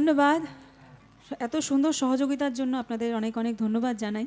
ধন্যবাদ। এত সুন্দর সহযোগিতার জন্য আপনাদের অনেক অনেক ধন্যবাদ জানাই।